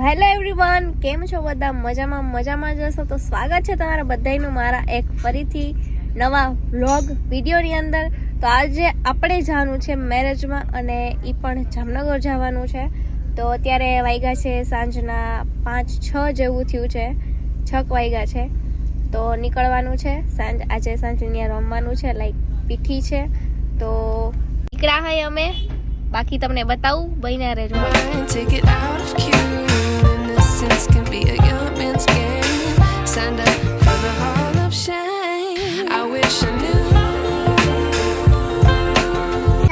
Hello everyone કેમ છો બધા? મજામાં મજામાં જશો તો સ્વાગત છે તમારા બધાનું મારા એક ફરીથી નવા વ્લોગ વિડીયોની અંદર. તો આજે આપણે જવાનું છે મેરેજમાં અને એ પણ જામનગર જવાનું છે. તો અત્યારે વાગ્યા છે સાંજના પાંચ, છ જેવું થયું છે. છક વાગ્યા છે. તો નીકળવાનું છે. સાંજ, આજે સાંજે ત્યાં રમવાનું છે લાઈક પીઠી છે. તો નીકળ્યા હોય અમે. બાકી તમને બતાવું બહીને રહેજો. Innocence can be a young man's game. Signed up for the hall of shame. I wish I knew.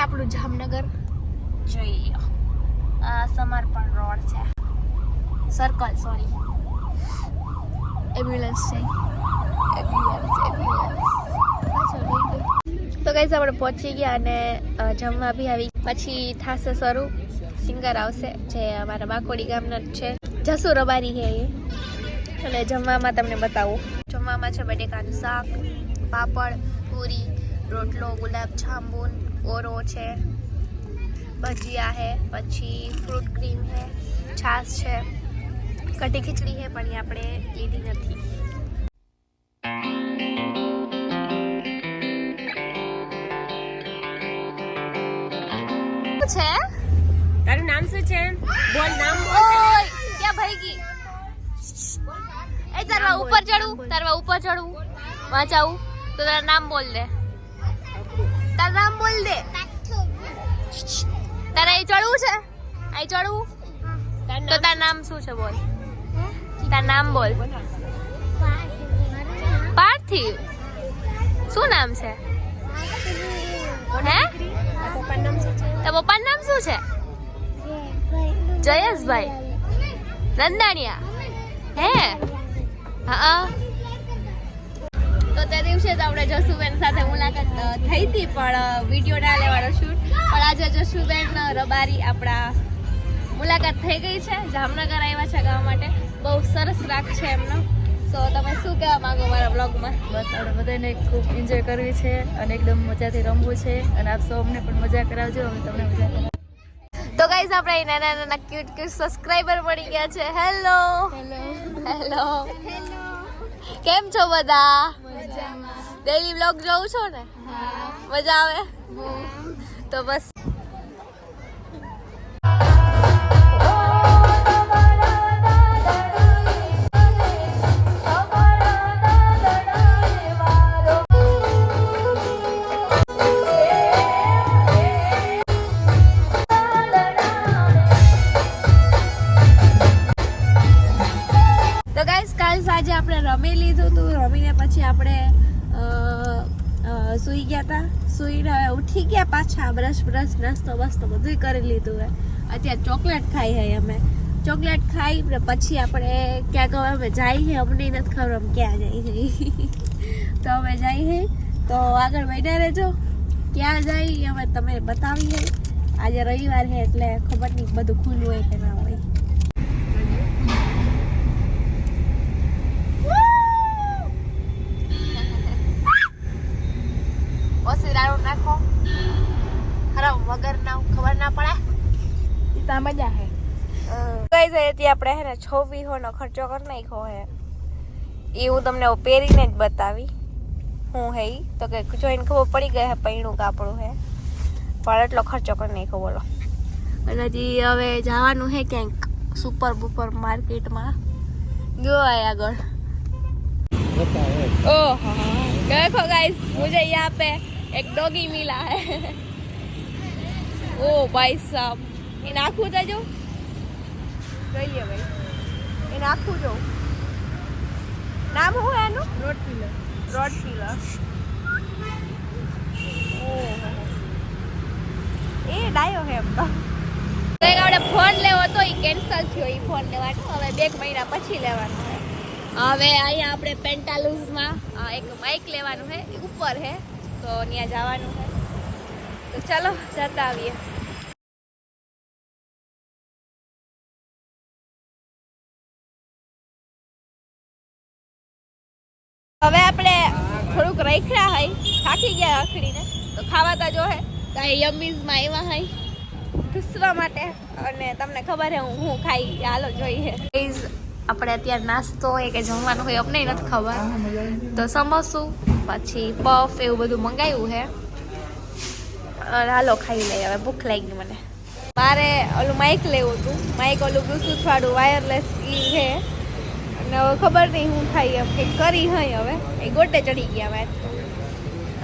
આપણું જામનગર. જોઈએ. આ સમર્પણ રોડ છે. સર્કલ સોરી એમ્બ્યુલન્સ છે. એમ્બ્યુલન્સ એમ્બ્યુલન્સ તો કઈ આપણે પહોંચી ગયા અને જમવા બી આવી. પછી થાશે શરૂ. સિંગર આવશે, જે અમારા બાકોડી ગામના છે. જસુ રબારી છે એ. અને જમવામાં તમને બતાવું. જમવામાં છે બટેકાનું શાક પાપડ પૂરી રોટલો ગુલાબ જાંબુન ઓરો છે ભજીયા છે પછી ફ્રૂટ ક્રીમ છે છાશ છે કઢી ખીચડી છે પણ એ આપણે લીધી નથી. છે? તારું નામ શું છે? બોલ નામ ઓય ક્યાં ભાઈ એ તારવા ઉપર ચડવું તારવા ઉપર ચડવું વાંચાવું? તો તારા નામ બોલ દે. તારું નામ બોલ દે. તારે અહીં ચડવું છે? અહીં ચડવું? તો તારું નામ શું છે બોલ? તારું નામ બોલ. પાર્થિવ. શું નામ છે? હે? તારા પપ્પાનું નામ શું છે? જયેશભાઈ. નંદાણિયા? હે? હા તો તે દિવસે જ આપણે જસુબેન સાથે મુલાકાત થઈ હતી, પણ વીડિયો ના લેવાનો શૂટ પણ આજે જસુબેન રબારી આપણા મુલાકાત થઈ ગઈ છે. જામનગર આવ્યા છે ગાવા માટે. બહુ સરસ રાખ છે એમનો. સો તમે શું કહેવા માંગો મારા બ્લોગમાં બસ, આપણે બધાને ખૂબ એન્જોય કરવી છે અને એકદમ મજાથી રમવું છે. અને આપ સૌ અમને પણ મજા કરાવજો. અમે તમને મજા કરાવીએ. ગાઈઝ આપણે નાના નાના ક્યુટ ક્યુટ સબસ્ક્રાઇબર મળી ગયા છે. હેલો હેલો કેમ છો બધા? ડેલી બ્લોગ જોઉં છો ને? મજા આવે? તો બસ ગાઈસ કાલ સાંજે આપણે રમી લીધું હતું રમીને પછી આપણે સૂઈ ગયા હતા સૂઈને હવે ઉઠી ગયા પાછા. બ્રશ બ્રશ, નાસ્તો, બસ્તો બધું કરી લીધું હે અત્યારે ચોકલેટ ખાઈ હે અમે. ચોકલેટ ખાઈ પછી આપણે ક્યાંક હવે અમે જાય હે, અમને નથી ખબર અમે ક્યાં જઈએ તો અમે જઈ છે તો આગળ બેઠા રહેજો. ક્યાં જઈ અમે તમે બતાવીએ. આજે રવિવાર છે એટલે ખબર નહીં બધું ખુલ્લું હોય કે ના હોય. તારો નાખો. હરામ વગર ના ખબર ના પડે. એ મજા હે. કઈ જાય ત્યાં આપણે હે ને છવ્વી હો નો ખર્ચો કરી નાખ્યો હે. એ હું તમને પહેરીને જ બતાવી. હું હે તો કે જોઈને ખબર પડી ગઈ હે પૈણું કાપડું હે. પણ એટલો ખર્ચો કરી નાખ્યો બોલો. અને હજી હવે જવાનું હે ક્યાંક સુપર બુપર માર્કેટમાં. ગયો આય આગળ. ઓહો દેખો ગાઈસ મુજે યહાં પે एक डॉगी मिला है ओ भाई साहब इन आँखों जो જોઈએ ભાઈ એને આખું જો નામ શું એનું રોડ પીલર રોડ પીલર એ ડાયો હે એમ તો એક આપણે ફોન લેવો તો એ કેન્સલ થયો એ ફોન લેવાનો હવે બે એક મહિના પછી લેવાનો છે હવે અહીંયા આપણે પેન્ટાલુઝમાં અ, એક માઇક લેવાનું છે એ ઉપર છે તો ત્યાં જવાનું છે. તો ચાલો, જતા આવીએ. હવે આપણે થોડુંક રખડ્યા હોય, થાકી ગયા આખડીને તો ખાવા તો જો હે. તો યમીઝમાં આવ્યા હોય ઢૂસવા માટે. અને તમને ખબર હે, હું હું ખાઈ, હાલો જોઈએ. આપણે અત્યારે નાસ્તો હોય કે જમવાનું હોય, અમને નથી ખબર. તો સમોસું પછી પફ એવું બધું મંગાવ્યું છે હાલો, ખાઈ લઈએ હવે, ભૂખ લાગી મને. મારે ઓલું માઇક લેવું હતું. માઇક ઓલું બ્લુટૂથવાળું વાયરલેસ ઈ છે અને હવે ખબર નહીં હું થાય એમ કંઈક કરી હોય હવે. એ ગોટે ચડી ગયા મેં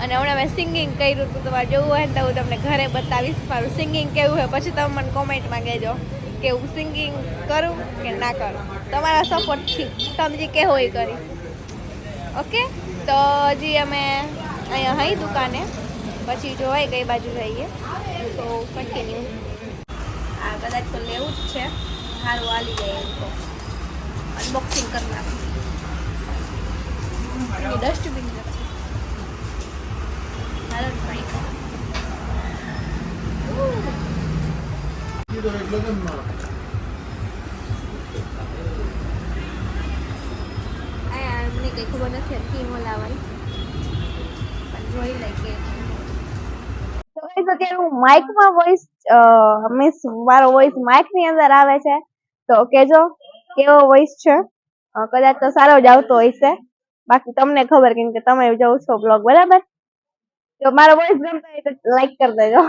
અને હમણાં મેં સિંગિંગ કર્યું હતું તમારે જોવું હોય તો હું તમને ઘરે બતાવીશ મારું સિંગિંગ કેવું હોય પછી તમે મને કોમેન્ટમાં કહેજો કે હું સિંગિંગ કરું કે ના કરું. તમારા સપોર્ટથી તમે જે કહેવો એ કરી. ઓકે તો હજી અમે અહીંયા હઈ દુકાને. પછી જોવાય કઈ બાજુ જઈએ. તો કન્ટિન્યુ આ કદાચ તો લેવું જ છે. સારું હાલી જાય એમ તો. અનબોક્સિંગ કરી નાખું. ડસ્ટબિન હાલો ટ્રાય કરો આ કંઈ ખબર નથી કેમ લાવવાની પણ જોઈ લઈ કે અત્યારે હું માઇકમાં વોઇસ મીન્સ મારો વોઇસ માઇકની અંદર આવે છે. તો કેજો કેવો વોઇસ છે? કદાચ તો સારો જ આવતો હોય છે બાકી તમને ખબર કેમ કે તમે જોવ છો બ્લોગ બરાબર? તો મારો વોઇસ ગમતો હોય તો લાઈક કરી દેજો.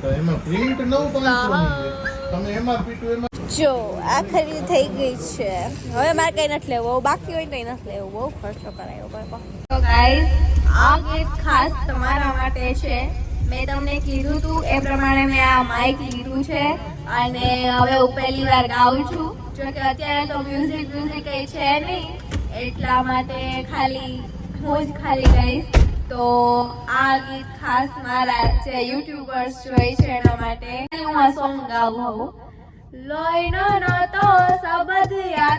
તો એમાં પ્રિન્ટ નવું તમે એમાં પીટું એમાં જો આ આખરી થઈ ગઈ છે. હવે મારે કઈ નથી લેવું બાકી હોય કઈ નથી લેવું. બહુ ખર્ચો કરાયો તો ગાઈઝ આ ગીત ખાસ તમારા માટે છે. મેં તમને કીધું તું, એ પ્રમાણે મેં આ માઇક લીધું છે. અને હવે હું પહેલી વાર ગાઉં છું. જો કે અત્યારે તો મ્યુઝિક મ્યુઝિક કઈ છે નહીં. એટલા માટે ખાલી, હું જ ખાલી ગઈશ તો આ ગીત ખાસ મારા જે યુટ્યુબર્સ જોઈ છે એના માટે હું આ સોંગ ગાઉં હું નતો સબદ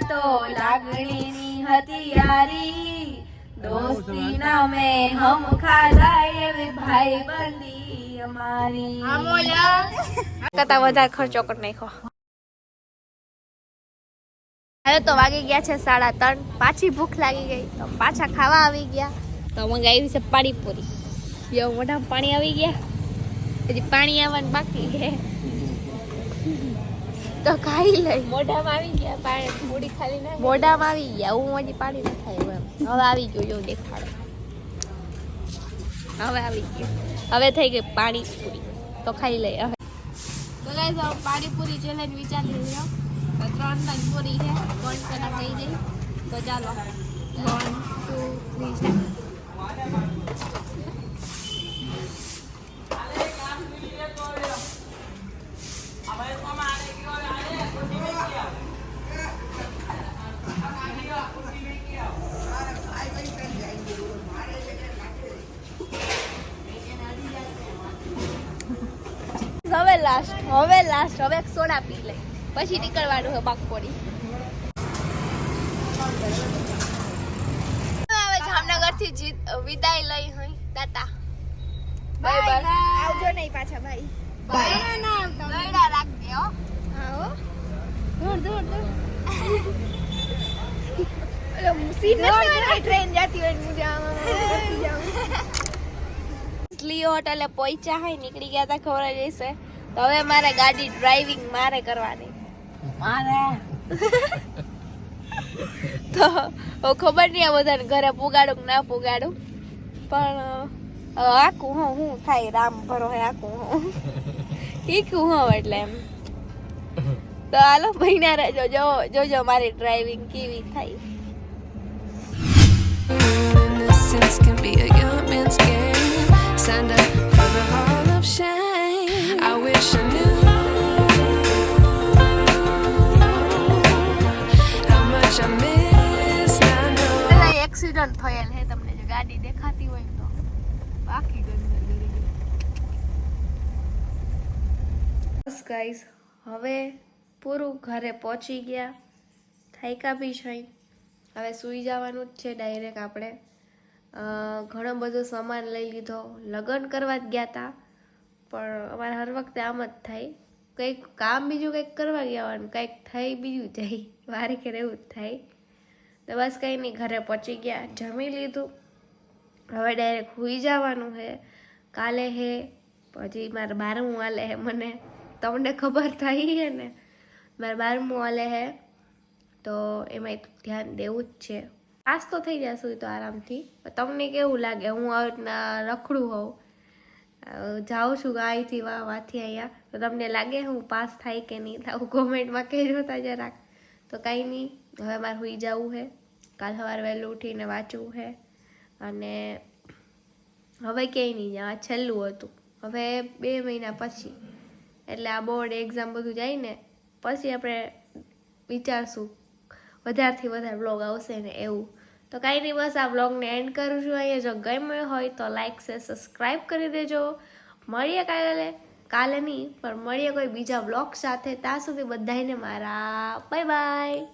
તો લાગણીની હતી દોસ્તી દોસ્તી નામે હમ ખાધા એવી ભાઈ બંદી અમારી. કરતા વધારે ખર્ચો કર નાખો હવે તો વાગી ગયા છે સાડા ત્રણ. પાછી ભૂખ લાગી ગઈ. તો પાછા ખાવા આવી ગયા. તો મંગાવી છે પાણીપુરી. બે મોઢા પાણી આવી ગયા. હજી પાણી આવવાનું બાકી છે. તો ખાઈ લઈ. મોઢામાં આવી ગયા પાણી મૂડી ખાલી ના મોઢામાં આવી ગયા હું હજી પાણી ન ખાય એમ. હવે આવી ગયો જો દેખાડો. હવે આવી ગયું. હવે થઈ ગઈ પાણીપુરી. તો ખાઈ લઈ હવે. તો ગાઈસ હવે પાણીપુરી ચેલેન્જ વિચારી તો ત્રણ ત્રણ પૂરી છે ત્રણ કલર થઈ ગઈ. તો ચાલો. વન ટુ થ્રી સ્ટાર્ટ હવે લાસ્ટ હવે લાસ્ટ હવે સોડા પી લે. પછી નીકળવાનું છે બાકપોડી હવે જામનગરથી જીત વિદાય લઈ હઈ તાતા. બાય બાય આવજો નહીં પાછા ભાઈ બાય ના આવતા ગયડા રાખજે હો. આવો દૂર દૂર દૂર ઓલો સીટ નથી ટ્રેન જાતી હોય ને જાઉં લિયો હોટલે પહોંચ્યા હોય નીકળી ગયા તા ખબર જ હશે. તો હવે મારે ગાડી ડ્રાઇવિંગ મારે કરવાની. મારે? તો ખબર નહીં આ બધાને ઘરે પુગાડું કે ના પુગાડું. પણ આખું હું હું થાય, રામ ભરો હે, આખું હું. શીખું હું એટલે એમ. તો હાલો મહિના રહેજો. જો, જોજો મારી ડ્રાઇવિંગ કેવી થાય. ગાઈસ હવે પૂરું ઘરે પહોંચી ગયા. થાયકા બી છે. હવે સૂઈ જવાનું જ છે ડાયરેક્ટ આપણે. ઘણો બધો સામાન લઈ લીધો. લગ્ન કરવા જ ગયા હતા પણ અમારે હર વખતે આમ જ થાય. કંઈક કામ બીજું કંઈક કરવા ગયા હોય કંઈક થઈ બીજું જાય. વારે કે એવું જ થાય. તો બસ કંઈ નહીં, ઘરે પહોંચી ગયા. જમી લીધું. હવે ડાયરેક્ટ સુઈ જવાનું છે. કાલે હે પછી મારે બારમું હાલે હે મને. તમને ખબર થઈ હે ને? મારે બારમું હાલે હે, તો એમાં ધ્યાન દેવું જ છે. પાસ તો થઈ જશું તો આરામથી. તમને કેવું લાગે? હું આવી રીતના રખડું હોઉં. જાઉં છું અહીંથી વાહ વાથી અહીંયા તો તમને લાગે હું પાસ થાય કે નહીં? થાવું કોમેન્ટમાં કહેજો તા જરાક. તો કાંઈ નહીં. હવે મારે સુઈ જવું છે કાલ સવારે વહેલું ઉઠીને વાંચવું છે અને હવે ક્યાંય નહીં જવા છેલ્લું હતું. હવે બે મહિના પછી. એટલે આ બોર્ડ એક્ઝામ બધું જાય પછી આપણે વિચારશું. વધારેથી વધારે બ્લોગ આવશે ને એવું. તો કાંઈ નહીં, બસ આ બ્લોગને એન્ડ કરું છું. અહીંયા જો ગમ્યો હોય તો લાઈક છે સબસ્ક્રાઈબ કરી દેજો. મળીએ કાલે. કાલે નહીં, પણ મળીએ કોઈ બીજા બ્લોગ સાથે. ત્યાં સુધી બધાને મારા. Bye bye